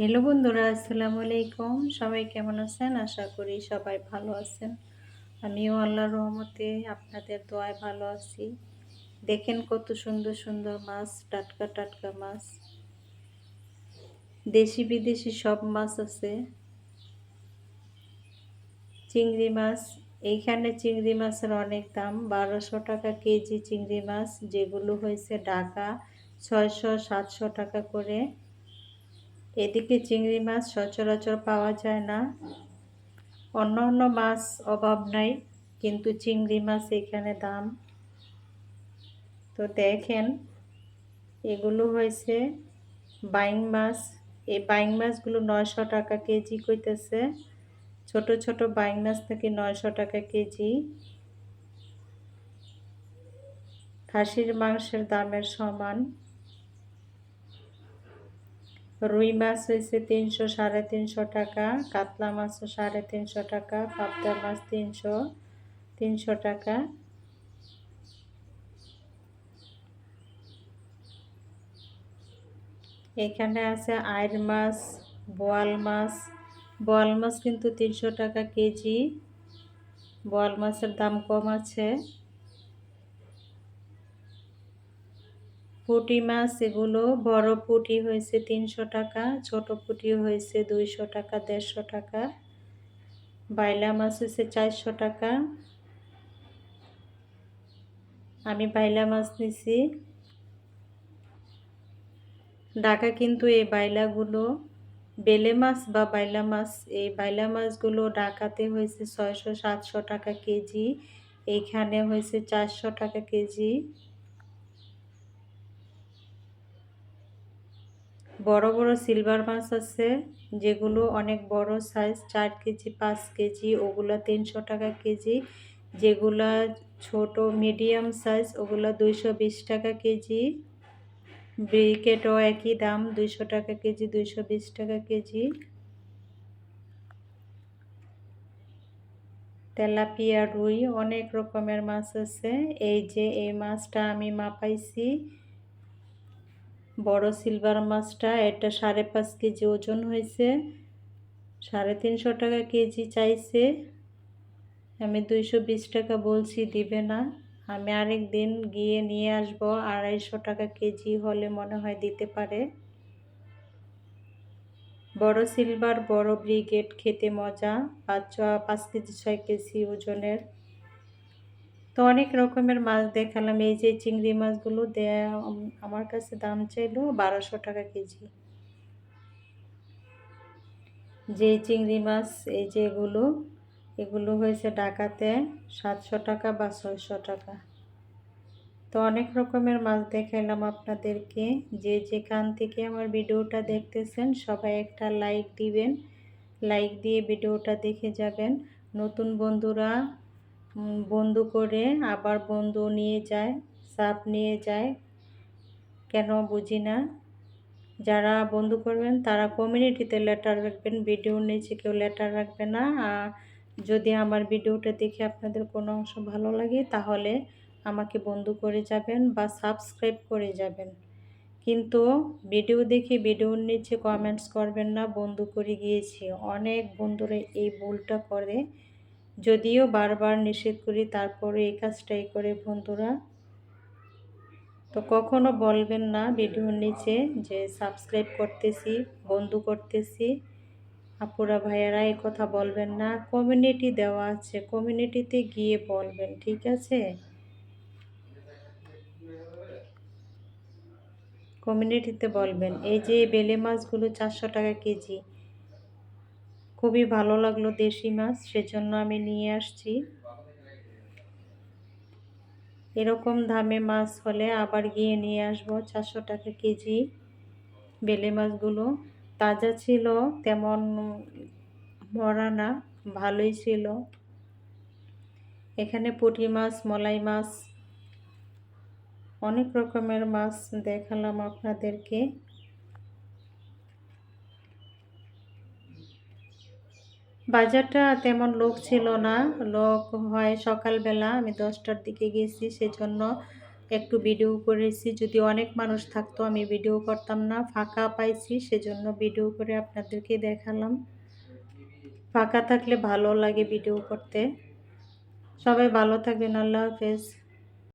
Hello বন্ধুরা, আসসালামু আলাইকুম। সবাই কেমন আছেন? আশা করি সবাই ভালো আছেন। আমিও আল্লাহর রহমতে আপনাদের দোয়ায় ভালো আছি। দেখেন কত সুন্দর সুন্দর মাছ, টাটকা টাটকা মাছ। দেশি বিদেশি সব মাছ আছে। চিংড়ি মাছ, এইখানে চিংড়ি মাছের অনেক দাম। বারোশো টাকা কেজি চিংড়ি মাছ, যেগুলো হয়েছে ঢাকা, ছয়শো, সাতশো টাকা করে। এদিকে চিংড়ি মাছ সচরাচর পাওয়া যায় না। অন্য অন্য মাছ অভাব নাই, কিন্তু চিংড়ি মাছ এখানে দাম। তো দেখেন, এগুলো হয়েছে বাইং মাছ। এই বাইং মাছগুলো নয়শো টাকা কেজি কইতেছে। ছোট ছোট বাইং মাছ থেকে নয়শো টাকা কেজি। খাসির মাংসের দামের সমান। রুই মাছ হয়েছে তিনশো, সাড়ে তিনশো টাকা, কাতলা মাছও সাড়ে তিনশো টাকা, পাবদা মাছ তিনশো তিনশো টাকা। এখানে আছে আয়ের মাছ, বোয়াল মাছ। বোয়াল মাছ কিন্তু তিনশো টাকা কেজি। বোয়াল মাছের দাম কম আছে। পুঁটি মাছ এগুলো, বড় পুঁটি হয়েছে তিনশো টাকা, ছোট পুঁটি হয়েছে দুইশো টাকা, দেড়শো টাকা। বাইলা মাছ হয়েছে চারশো টাকা। আমি বাইলা মাছ নিছি। ঢাকা কিন্তু এই বাইলাগুলো, বেলে মাছ বা বাইলা মাছ, এই বাইলা মাছগুলো ঢাকাতে হয়েছে ছয়শো সাতশো টাকা কেজি, এইখানে হয়েছে চারশো টাকা কেজি। বড় বড় সিলভার মাছ আছে, যেগুলো অনেক বড় সাইজ চার কেজি, পাঁচ কেজি, ওগুলো তিনশো টাকা কেজি। যেগুলা ছোট মিডিয়াম সাইজ ওগুলো দুইশো বিশ টাকা কেজি। ব্রিকেটও একই দাম, দুইশো টাকা কেজি, দুইশো বিশ টাকা কেজি। তেলাপিয়া রুই, অনেক রকমের মাছ আছে। এই যে, এই মাছটা আমি মাপাইছি। বড় সিলভার মাছটা, এটা সাড়ে পাঁচ কেজি ওজন হয়েছে। সাড়ে তিনশো টাকা কেজি চাইছে। আমি দুইশো বিশ টাকা বলছি, দিবে না। আমি আরেক দিন গিয়ে নিয়ে আসব, আড়াইশো টাকা কেজি হলে মনে হয় দিতে পারে। বড় সিলভার বড় ব্রিগেড খেতে মজা। পাঁচ পাঁচ কেজি, ছয় কেজি ওজনের। তো অনেক রকমের মাছ দেখালাম। এই যে চিংড়ি মাছগুলো দেয়া আমার কাছে দাম চাইলো বারোশো টাকা কেজি। যে চিংড়ি মাছ, এই যে এগুলো এগুলো হয়েছে ঢাকাতে সাতশো টাকা বা ছয়শো টাকা। তো অনেক রকমের মাছ দেখাইলাম আপনাদেরকে। যে যেখান থেকে আমার ভিডিওটা দেখতেছেন, সবাই একটা লাইক দিবেন। লাইক দিয়ে ভিডিওটা দেখে যাবেন। নতুন বন্ধুরা বন্ধু করে আবার বন্ধু নিয়ে যায়, সাপ নিয়ে যায়। কেন বুঝি না? যারা বন্ধু করবেন, তারা কমিউনিটিতে লেটার রাখবেন ভিডিওর নিচে কেউ লেটার রাখবে না। আর যদি আমার ভিডিওটা দেখে আপনাদের কোনো অংশ ভালো লাগে, তাহলে আমাকে বন্ধু করে যাবেন বা সাবস্ক্রাইব করে যাবেন। কিন্তু ভিডিও দেখে ভিডিওর নিচে কমেন্টস করবেন না, বন্ধু করে গিয়েছি। অনেক বন্ধুরা এই ভুলটা করে। যদিও বারবার নিষেধ করি, তারপরে এই কাজটাই করে বন্ধুরা। তো কখনো বলবেন না ভিডিওর নিচে যে সাবস্ক্রাইব করতেছি, বন্ধু করতেছি। আপুরা, ভাইয়ারা এই কথা বলবেন না, কমিউনিটি দেওয়া আছে, কমিউনিটিতে গিয়ে বলবেন, ঠিক আছে? কমিউনিটিতে বলবেন, এই যে বেলে মাছগুলো চারশো টাকা কেজি খুবই ভালো লাগল দেশি মাছ, সেজন্য আমি নিয়ে আসছি। এরকম দামে মাছ হলে আবার গিয়ে নিয়ে আসব চারশো টাকা কেজি বেলে মাছগুলো। তাজা ছিল, তেমন মরা না, ভালোই ছিল। এখানে পুঁটি মাছ, মলাই মাছ, অনেক রকমের মাছ দেখালাম আপনাদেরকে। বাজারটা তেমন লোক ছিল না। লোক হয় সকালবেলা, আমি দশটার দিকে গেছি, সেজন্য একটু ভিডিও করেছি। যদি অনেক মানুষ থাকতো, আমি ভিডিও করতাম না। ফাঁকা পাইছি, সেজন্য ভিডিও করে আপনাদেরকে দেখালাম। ফাঁকা থাকলে ভালো লাগে ভিডিও করতে। সবাই ভালো থাকবেন, আল্লাহ হাফেজ।